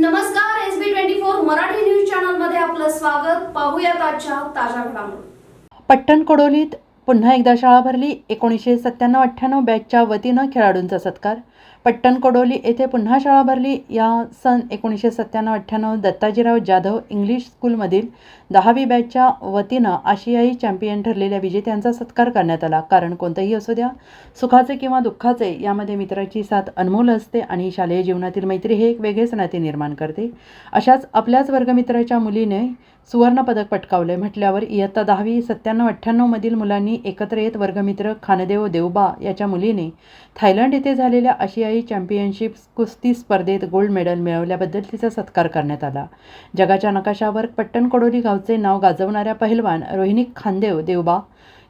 नमस्कार S B twenty four Marathi news चॅनलमध्ये आपलं स्वागत. पाहूयात आजच्या ताज्या घडामोडी. पट्टण कडोलीत पुन्हा एकदा शाळा भरली. एकोणीसशे सत्त्याण्णव अठ्ठ्याण्णव बॅचच्या वतीनं खेळाडूंचा सत्कार. पट्टण कोडोली येथे पुन्हा शाळा भरली. या सन एकोणीसशे सत्त्याण्णव अठ्ठ्याण्णव दत्ताजीराव जाधव इंग्लिश स्कूलमधील दहावी बॅचच्या वतीनं आशियाई चॅम्पियन ठरलेल्या विजेत्यांचा सत्कार करण्यात आला. कारण कोणतंही असू द्या सुखाचे किंवा दुःखाचे यामध्ये मित्राची साथ अनमोल असते आणि शालेय जीवनातील मैत्री हे एक वेगळेच नाते निर्माण करते. अशाच आपल्याच वर्गमित्राच्या मुलीने सुवर्णपदक पटकावले म्हटल्यावर इयत्ता दहावी सत्त्याण्णव अठ्ठ्याण्णवमधील मुलांनी एकत्र येत वर्गमित्र खानदेव देवबा याच्या मुलीने थायलंड येथे झालेल्या आशियाई चॅम्पियनशिप कुस्ती स्पर्धेत गोल्ड मेडल मिळवल्याबद्दल तिचा सत्कार करण्यात आला. जगाच्या नकाशावर पट्टणकोडोली गावचे नाव गाजवणाऱ्या पहिलवान रोहिणी खानदेव देवबा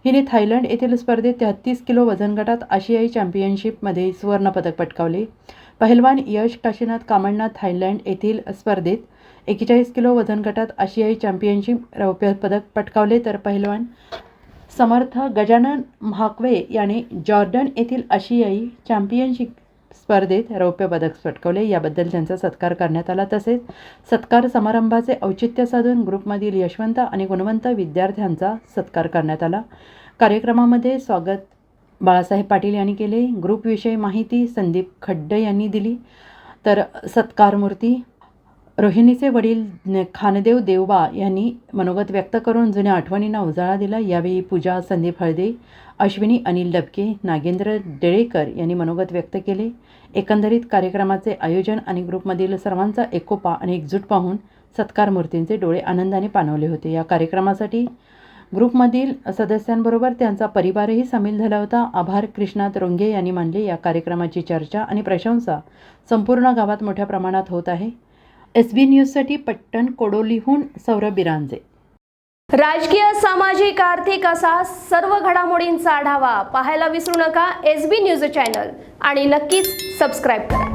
हिने थायलंड येथील स्पर्धेत तेहत्तीस किलो वजन गटात आशियाई चॅम्पियनशिपमध्ये सुवर्णपदक पटकावले. पहिलवान यश काशीनाथ कामण्णा थायलंड येथील स्पर्धेत एकेचाळीस किलो वजन गटात आशियाई चॅम्पियनशिप रौप्य पदक पटकावले तर पहिलवान समर्थ गजानन महाकवे याने जॉर्डन येथील आशियाई चॅम्पियनशिप स्पर्धेत रौप्य पदक पटकवले. याबद्दल त्यांचा सत्कार करण्यात आला. तसेच सत्कार समारंभाचे औचित्य साधून ग्रुपमधील यशवंत आणि गुणवंत विद्यार्थ्यांचा सत्कार करण्यात आला. कार्यक्रमामध्ये स्वागत बाळासाहेब पाटील यांनी केले. ग्रुपविषयी माहिती संदीप खड्डे यांनी दिली. तर सत्कारमूर्ती रोहिणीचे वडील खानदेव देवबा यांनी मनोगत व्यक्त करून जुन्या आठवणींना उजाळा दिला. यावेळी पूजा संदीप हळदे अश्विनी अनिल डबके नागेंद्र डेळेकर यांनी मनोगत व्यक्त केले. एकंदरीत कार्यक्रमाचे आयोजन आणि ग्रुपमधील सर्वांचा एकोपा आणि एकजूट पाहून सत्कार मूर्तींचे डोळे आनंदाने पाणवले होते. या कार्यक्रमासाठी ग्रुपमधील सदस्यांबरोबर त्यांचा परिवारही सामील झाला होता. आभार कृष्णात रोंगे यांनी मानले. या कार्यक्रमाची चर्चा आणि प्रशंसा संपूर्ण गावात मोठ्या प्रमाणात होत आहे. एस बी न्यूजसाठी पट्टण कोडोलीहून सौरभ बिरांजे. राजकीय सामाजिक आर्थिक असा सर्व घडामोडींचा आढावा पाहायला विसरू नका एस बी न्यूज चॅनल आणि नक्कीच सबस्क्राईब करा.